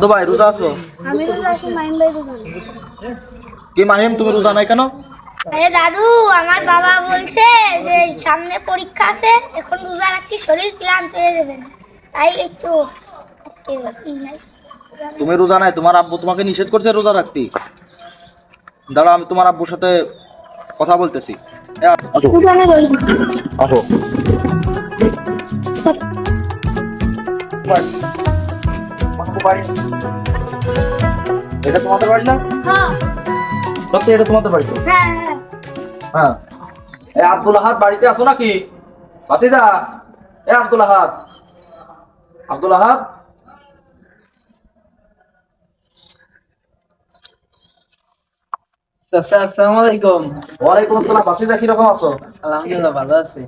দাদু ভাই রোজা আছো? আমি রোজা আছি মাইম ভাই রোজা কি মাহিম তুমি রোজা নাই কেন? আরে দাদু আমার বাবা বলছে যে সামনে পরীক্ষা আছে এখন রোজা রাখি শরীর ক্লান্ত হয়ে যাবে তাই একটু। তুমি রোজা নাই তোমার আব্বু তোমাকে নিষেধ করছে রোজা রাখতে দাঁড়া আমি তোমার আব্বুর সাথে কথা বলতেছি। আসো। রই এটা তোমাদের বাড়ি না? হ্যাঁ। সত্যি এটা তোমাদের বাড়ি তো? হ্যাঁ হ্যাঁ। হ্যাঁ। এ আব্দুল আহাদ বাড়িতে আছো নাকি? ভাতিজা এ আব্দুল আহাদ। আব্দুল আহাদ? আসসালামু আলাইকুম। ওয়ালাইকুম আসসালাম। ভাতিজা কীরকম আছো? আলহামদুলিল্লাহ ভালো আছি।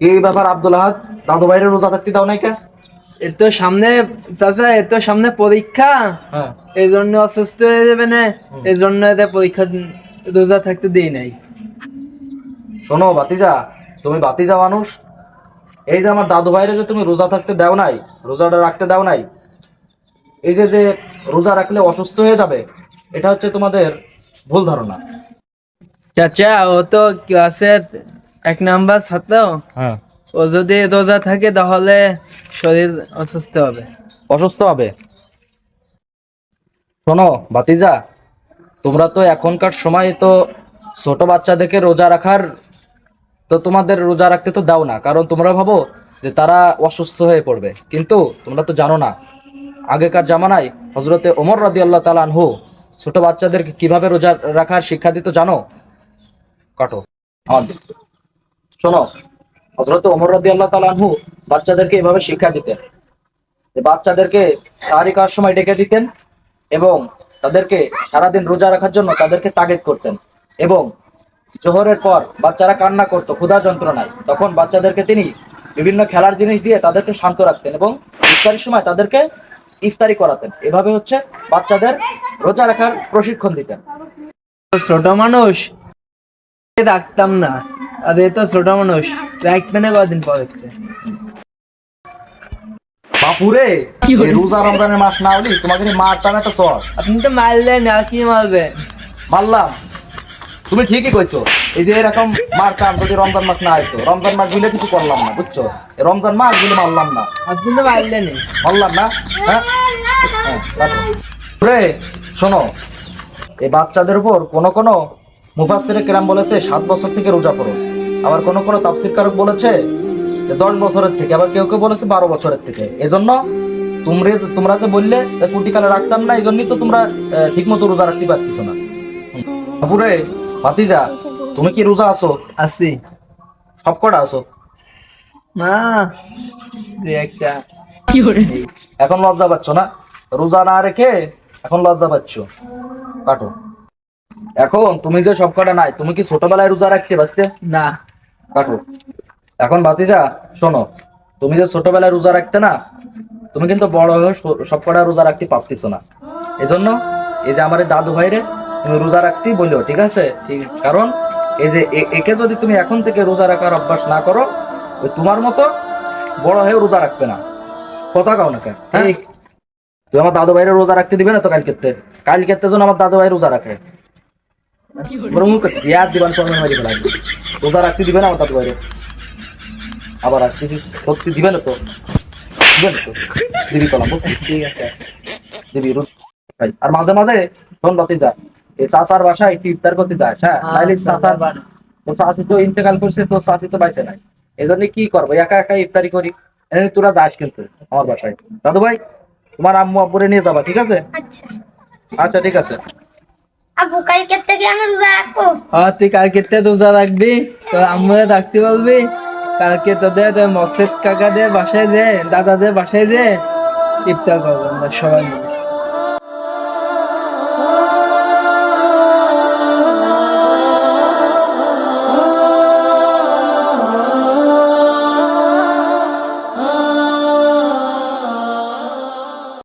কি ব্যাপার আব্দুল আহাদ? দাদু বাইরে রোজা থাকতে দাও নাই কেন এর তো সামনে চাচা এর তো সামনে পরীক্ষা। হ্যাঁ। এই জন্য অসুস্থ হয়ে যাবে না। এই জন্য এদের পরীক্ষা রোজা থাকতে দিই নাই। শোনো বাতিজা তুমি বাতিজা মানুষ। এই যে আমার দাদু ভাইরে যে তুমি রোজা থাকতে দাও নাই রোজাটা রাখতে দাও নাই এই যে যে রোজা রাখলে অসুস্থ হয়ে যাবে এটা হচ্ছে তোমাদের ভুল ধারণা। চাচা ও তো ক্লাসের এক নাম্বার ছাত্র। হ্যাঁ। ও যদি রোজা থাকে তাহলে শরীর অসুস্থ হবে। অসুস্থ হবে? শোনো বাতিজা তোমরা তো এখনকার সময় তো ছোট বাচ্চাদেরকে রোজা রাখার তো তোমাদের রোজা রাখতে তো দাও না। কারণ তোমরা ভাবো যে তারা অসুস্থ হয়ে পড়বে। কিন্তু তোমরা তো জানো না, আগেকার জামানায় হজরতে ওমর রাদি আল্লাহ তালানহু ছোট বাচ্চাদেরকে কীভাবে রোজা রাখার শিক্ষা দিত জানো? কাটো। শোনো হজরত ওমর রাদি আল্লাহ তালানহু বাচ্চাদেরকে এভাবে শিক্ষা দিতেন। বাচ্চাদেরকে সাহারি খাওয়ার সময় ডেকে দিতেন এবং তাদেরকে সারাদিন রোজা রাখার জন্য তাদেরকে তাগিদ করতেন এবং জোহরের পর বাচ্চারা কান্না করতো, ক্ষুধা যন্ত্রণায়। তখন বাচ্চাদেরকে তিনি বিভিন্ন খেলার জিনিস দিয়ে তাদেরকে শান্ত রাখতেন এবং ইফতারির সময় তাদেরকে ইফতারি করাতেন। এভাবে হচ্ছে বাচ্চাদের রোজা রাখার প্রশিক্ষণ দিতেন। ছোট মানুষ না। আর তো ছোট মানুষ রাখবে না কদিন পর হচ্ছে বাপুরে এই রোজা রমজানের মাস না হলি তোমাকে মারতাম একটা সর আপনি তো মারলেন আর কি মারবেন মারলাম তুমি ঠিকই কইছো এই যে এরকম মারতাম যদি রমজান মাস না আইতো রমজান মাস বুঝলে কিছু করলাম না বুঝছ? রমজান মাস বুঝলে মারলাম না। আপনি তো মারলেনই মারলাম না? হ্যাঁ, রে শোনো এই বাচ্চাদের উপর কোন কোন মুফাসসিরে কেরাম বলেছে সাত বছর থেকে রোজা ফরজ। আবার কোন কোনো তাফসির কারক বলেছে যে দশ বছরের থেকে। আবার কেউ কেউ বলেছে বারো বছরের থেকে। এজন্য তোমরা যে- তোমরা যে বললে যে কুটিকালে রাখতাম না এই জন্যই তো তোমরা ঠিক মতো রোজা রাখতে পারতেছো না। বাপুরে ভাতিজা তুমি কি রোজা আছো? আসি সব কটা আছো? না যে একটা। এখন লজ্জা পাচ্ছ না? রোজা না রেখে এখন লজ্জা পাচ্ছ? কাটো। এখন তুমি যে সব কটা নাই তুমি কি ছোটবেলায় রোজা রাখতে বাঁচতে? না। কাটো এখন বাতিজা শোনো তুমি যে ছোটবেলায় রোজা রাখতে না তুমি কিন্তু বড় হয়ে সব কটা রোজা রাখতে পারতেছ না। এজন্য এই যে আমার দাদু ভাইরে তুমি রোজা রাখতেই বলিও ঠিক আছে? ঠিক কারণ এই যে একে যদি তুমি এখন থেকে রোজা রাখার অভ্যাস না করো ওই তোমার মতো বড় হয়ে রোজা রাখবে না। কথা কাও না কেন হ্যাঁ? তুই আমার দাদু ভাইরে রোজা রাখতে দিবে না তো কালকে কালকে যেন আমার দাদু ভাই রোজা রাখে। করতে ইয়াদ দিবান সঙ্গে মারি রোজা রাখতে দিবে না আবার আসতেছি সত্যি দিবে না তো। দিবে না তো। দিবি কলাম ঠিক আছে। দিবি রোজ আর মাঝে মাঝে শোন বাতি যা। এই চাচার বাসায় একটু ইফতার করতে যাস হ্যাঁ? তাইলে চাচার তোর চাচি তো ইন্তেকাল করছে তোর চাচি তো বাইছে নাই। এই জন্য কি করব? একা একা ইফতারি করি। তোরা যাস কিন্তু আমার বাসায়। দাদু ভাই তোমার আম্মু আব্বুরে নিয়ে যাবা ঠিক আছে? আচ্ছা। আচ্ছা ঠিক আছে। কালকে থেকে আমি রোজা রাখব। হ্যাঁ তুই কালকে তে রোজা রাখবি? তোর আম্মুরে রাখতে বলবি, কালকে তোদের তোর মকসেদ কাকাদের বাসায় যে, দাদাদের বাসায় যে, ইফতার করব আমরা সবাই মিলে।